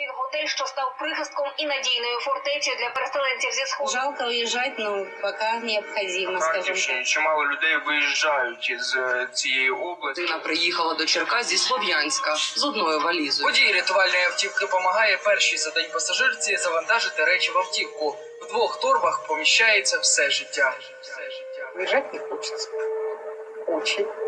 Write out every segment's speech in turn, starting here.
Він готель, що став прихистком і надійною фортецею для переселенців зі сходу. Жалко уезжать, но пока необходимо, скажем Харківщині так. чимало людей виїжджають з е, цієї області. Людина приїхала до Черкас зі Слов'янська з одною валізою. Водій рятувальної автівки допомагає першій за день пасажирці завантажити речі в автівку. В двох торбах поміщається все життя. Все життя. Уезжать не хочется. Очень.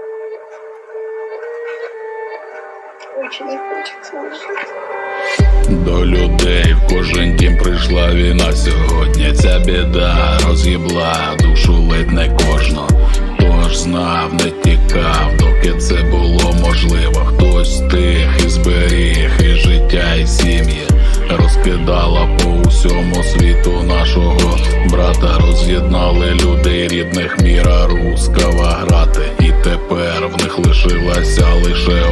Очень не хочется уезжать. До людей в кожен дім прийшла війна сьогодні. Ця біда роз'їбла душу ледь не кожного. Хто ж знав, не тікав, доки це було можливо. Хтось тих і зберіг і життя, і сім'ї розкидала по усьому світу нашого брата. Роз'єднали людей рідних міра рускава грати. І тепер в них лишилася лише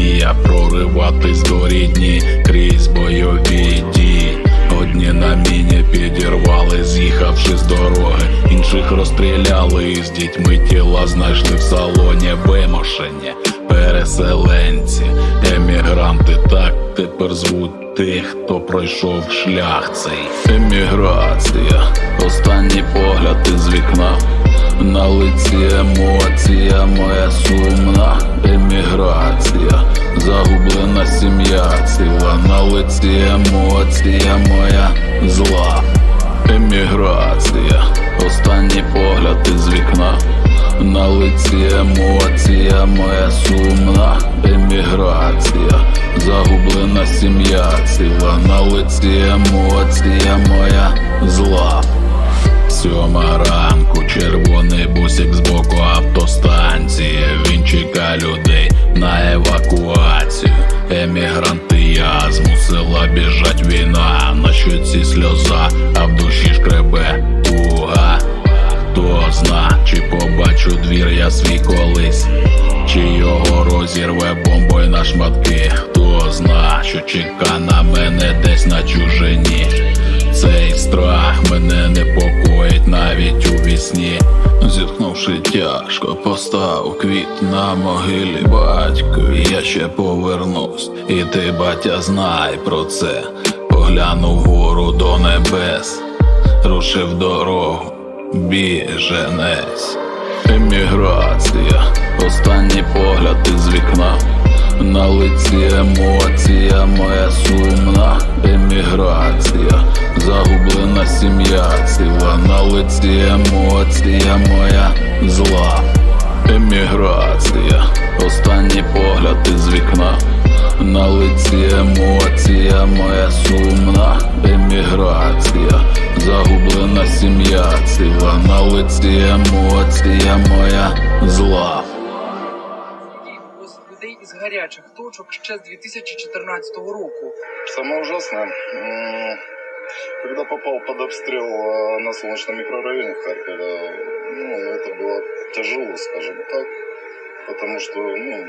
надія прориватись до рідні крізь бойові дії. Одні на міні підірвали, з'їхавши з дороги, інших розстріляли з дітьми тіла знайшли в салоні вимушені переселенці, емігранти так тепер звуть тих, хто пройшов шлях цей. Еміграція, останній погляд із вікна. На лиці емоція моя сумна еміграція, загублена сім'я ціла на лиці емоція моя зла. Еміграція, останній погляд із вікна. На лиці емоція моя сумна еміграція, загублена сім'я ціла на лиці емоція моя зла. Сьома бусик з боку автостанції. Він чекає людей на евакуацію. Емігранти я змусила біжать війна. На щоці сльоза, а в душі шкребе туга. Хто зна, чи побачу двір я свій колись, чи його розірве бомбою на шматки. Хто зна, що чека на мене десь на чужині. Мене непокоїть навіть у вісні. Зітхнувши тяжко, постав квіт на могилі батьку. Я ще повернусь, і ти, батя, знай про це. Поглянув вгору до небес, рушив дорогу, біженець. Еміграція, останній погляд із вікна. На лиці емоція моя сумна лиці емоція моя зла. Еміграція, останній погляд із вікна. На лиці емоція моя сумна еміграція, загублена сім'я ціла на лиці емоція моя зла. Людей із гарячих точок ще з 2014 року. Самое ужасное, м, когда попал под обстрел э, на солнечном микрорайоне в Харькове, ну, это было тяжело, скажем так, потому что, ну,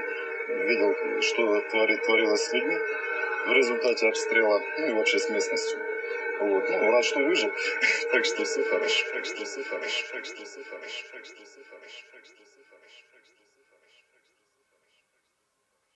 видел, что твори- творилось с людьми в результате обстрела, ну и вообще с местностью. Вот, ну, рад, что выжил, так что все хорошо, так что все хорошо, так что все хорошо, так что все хорошо, так что все